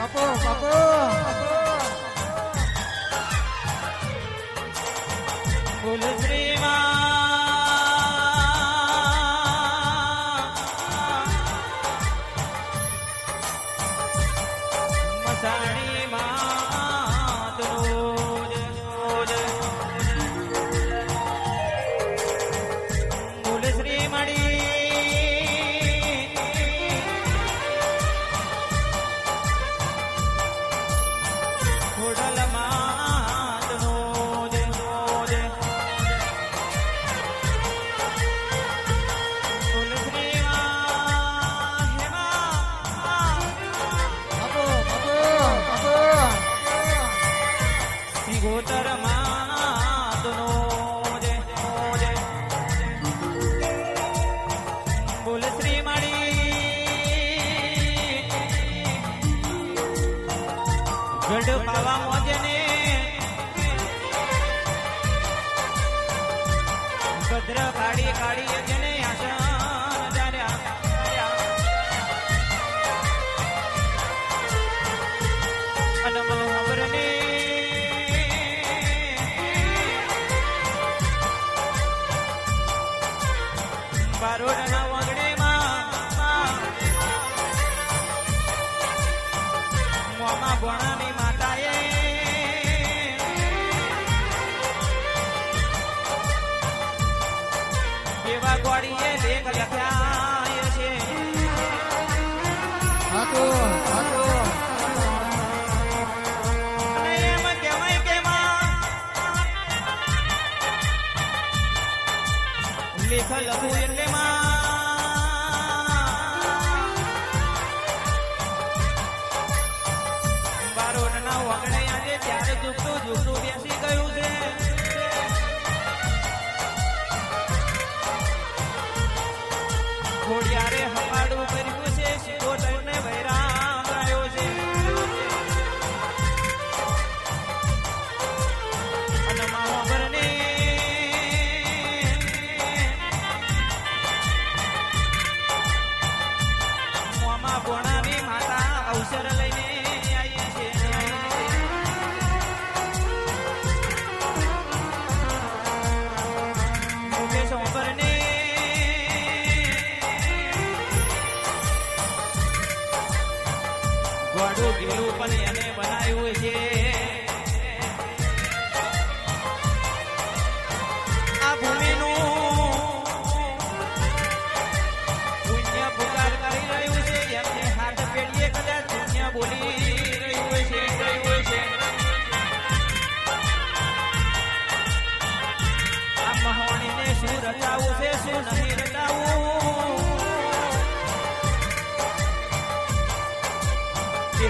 બાપુ બાપુ બોલ ભણાની માતાએ. એવા ગોળીએ લેખ લખ્યા છે. કે માં લેખ લખું એટલે માં ઝૂકતું કર્યું છે મોમાં બોણાની માતા અવસર પણ એને બનાવ્યું કદાચ આ મહોણીને શું રચાવું છે શું નહીં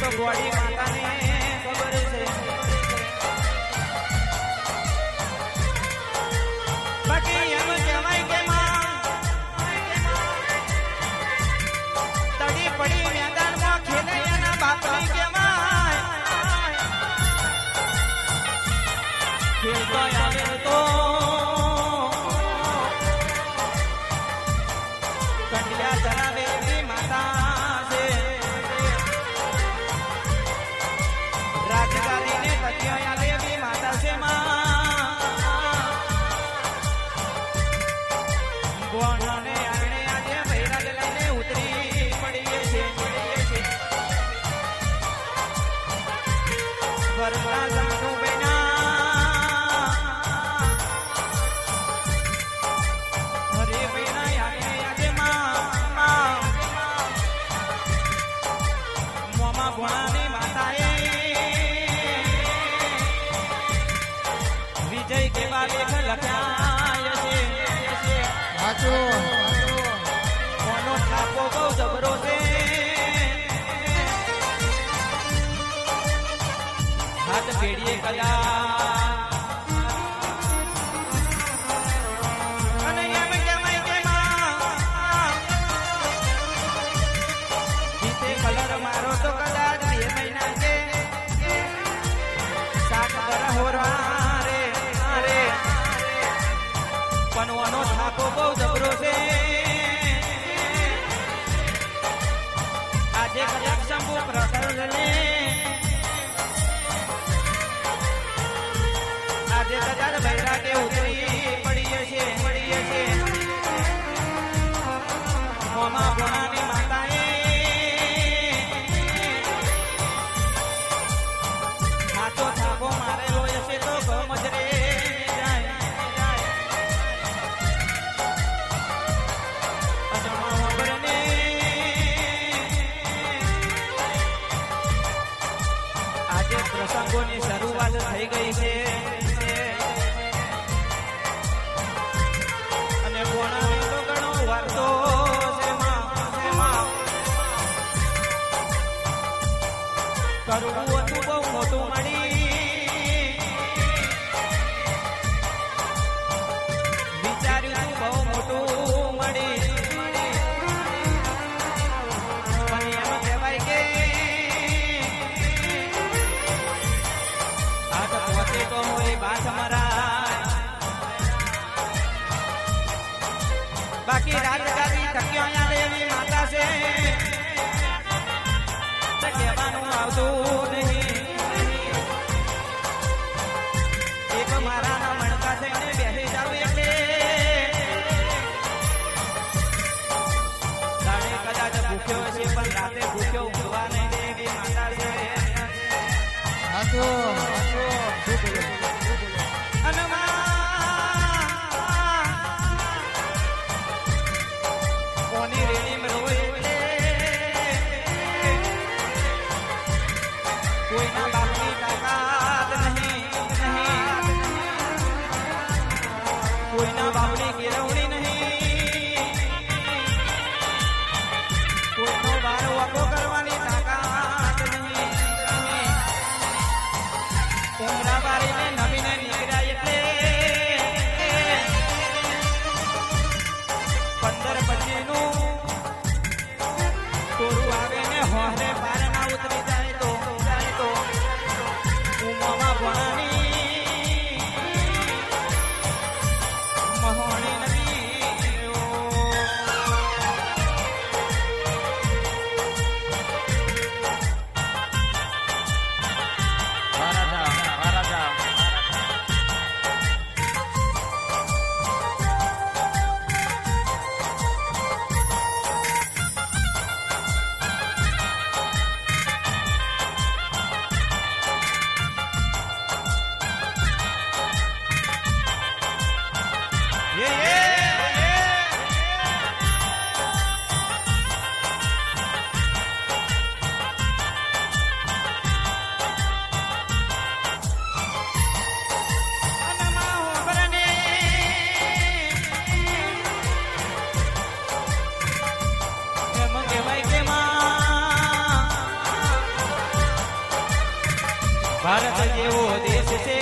તો ગોળી માતાને. બાપુ કોનો થાપો બહુ જબરો છે? હાથ પેઢીએ કલા બહુ જબરો છે. આજે કલાક શંભુ પ્રસરણ લે બાકી રાત દાદી થકી અહીંયા આવતું. ಗಿರವಣಿ ಗಿರವಣಿ ભારત જેવો દેશ છે.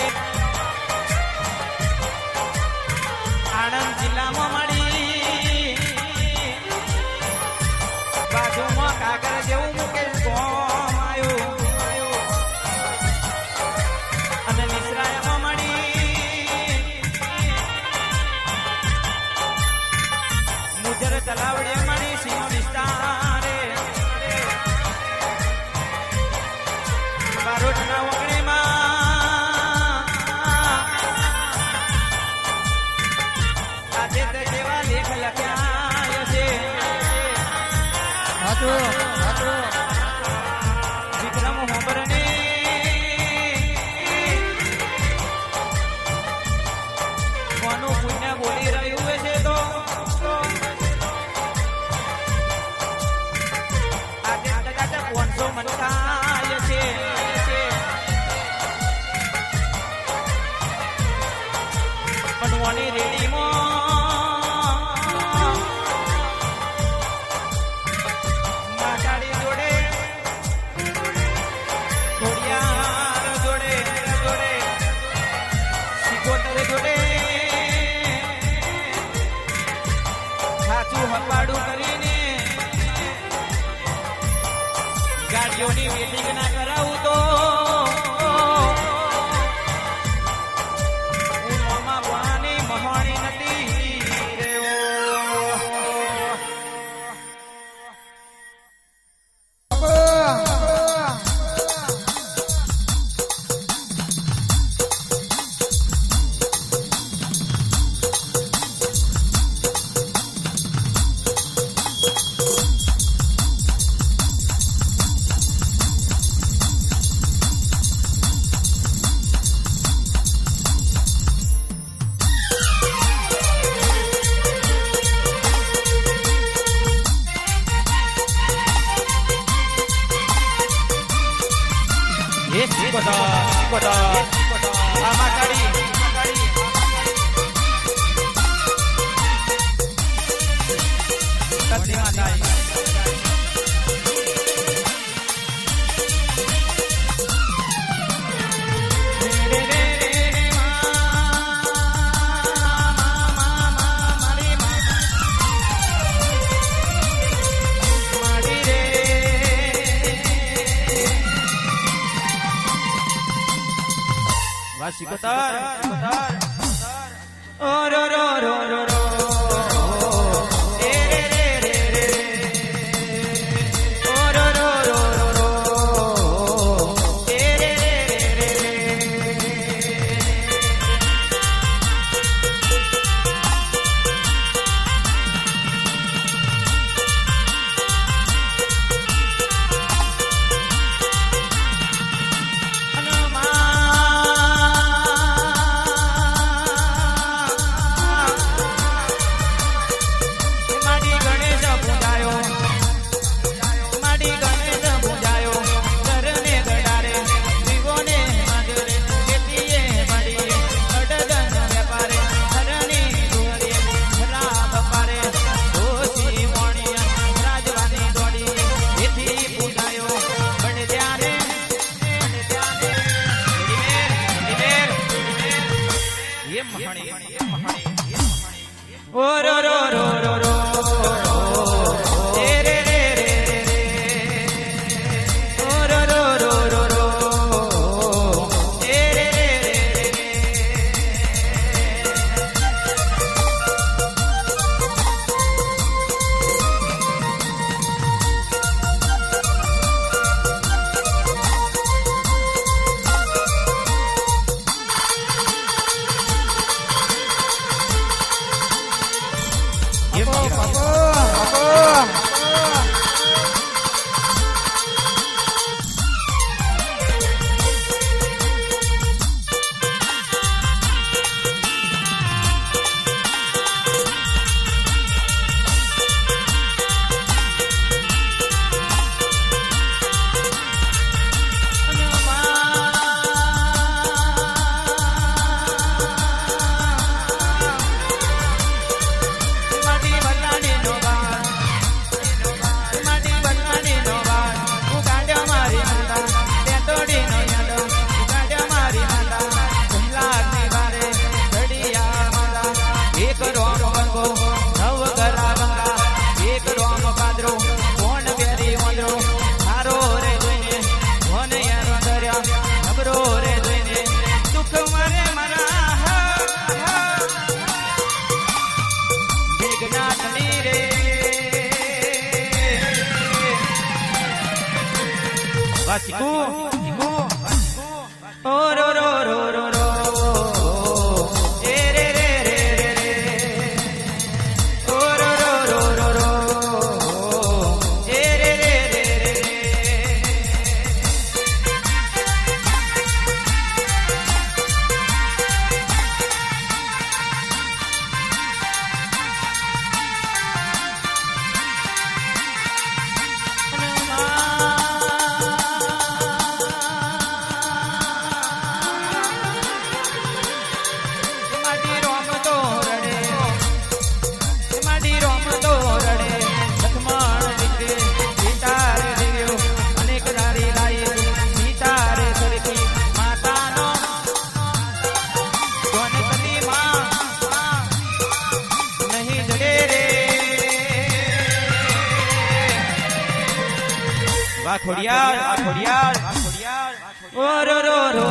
આણંદ જિલ્લામાં મળી બાજુમાં કાગળ જેવું મૂકે કોમ આવ્યું અને મિશ્રાયામાં મળી મુજર તલાવડે મળી સિંહ વિસ્તારે. બારોટ નવા 哇 Money. ખોડિયાર ખોડિયાર ખોડિયાર ઓ રો રો રો.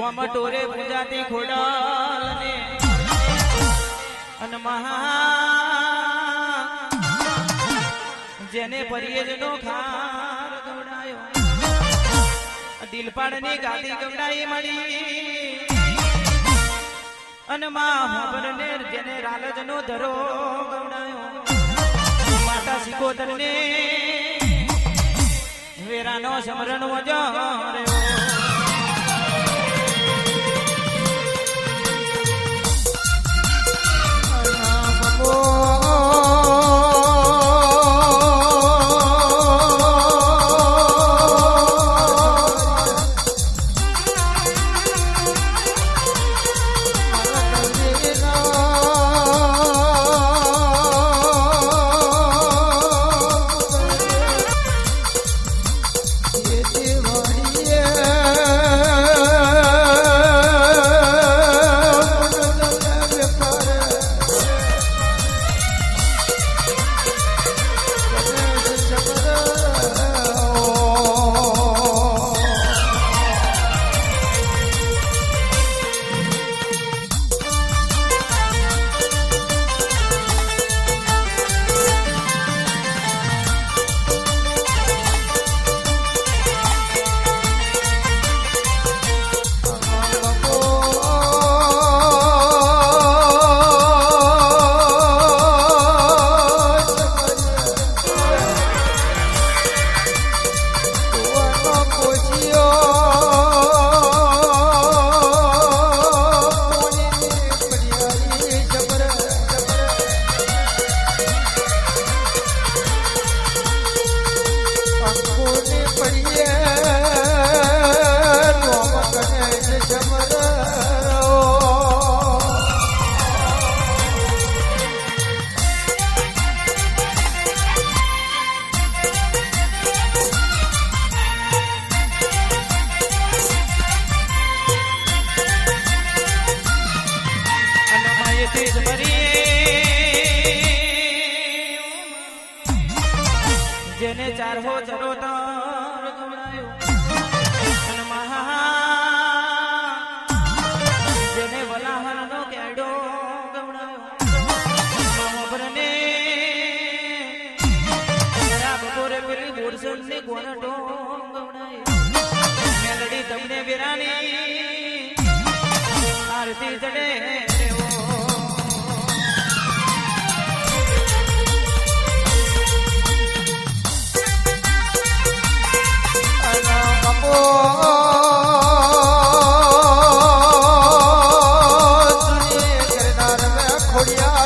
ગોમટોરે પૂજાતી ખોડાલને. અન મહા જેને પરિયજનો ખાર ગવડાયો. દિલપાડની ગાદી ગવડાઈ મળી. અનમાં ને જેને રાલજનો ધરો ગવડાયો. માતા સિકોતરને વેરાનો સમરણ વજો અને